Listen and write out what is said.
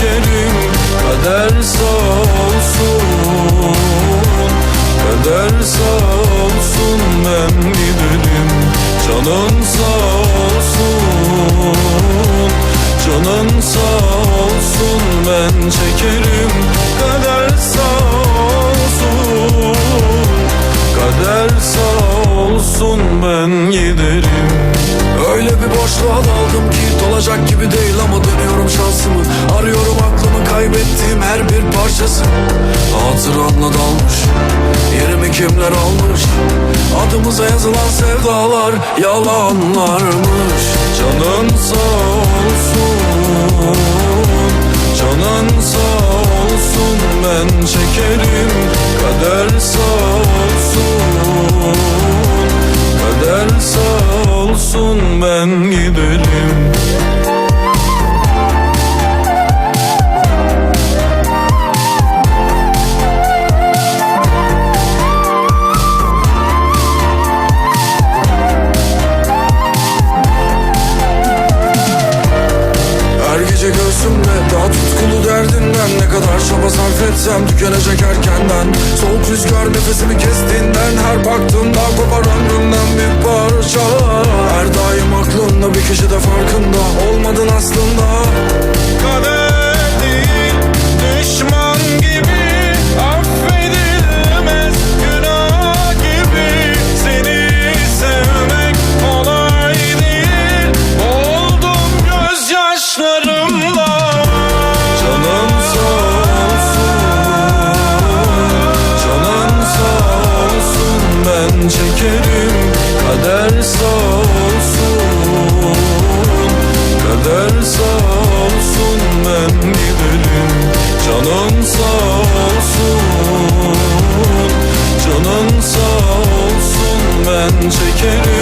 Kader sağ olsun. Kader sağ olsun ben giderim Canın sağ olsun. Canın sağ olsun ben çekerim Kader sağ olsun. Kader sağ olsun ben giderim. Öyle bir boşluğa daldım ki dolacak gibi değil ama dönüyorum kaybettiğim her bir parçası. Hatıranla dalmış Yerimi kimler almış? Adımıza yazılan sevdalar yalanlarmış. Canın sağ olsun Canın sağ olsun ben çekerim Kader sağ olsun. Kader sağ olsun ben giderim Gece göğsümde daha tutkulu derdinden Ne kadar çaba sarf etsem tükenecek erkenden. Soğuk rüzgar nefesimi kestiğinden Her baktığımda kopar ömrümden bir parça. Her daim aklımda bir kişi de farkında Olmadın aslında. Kader ben çekerim.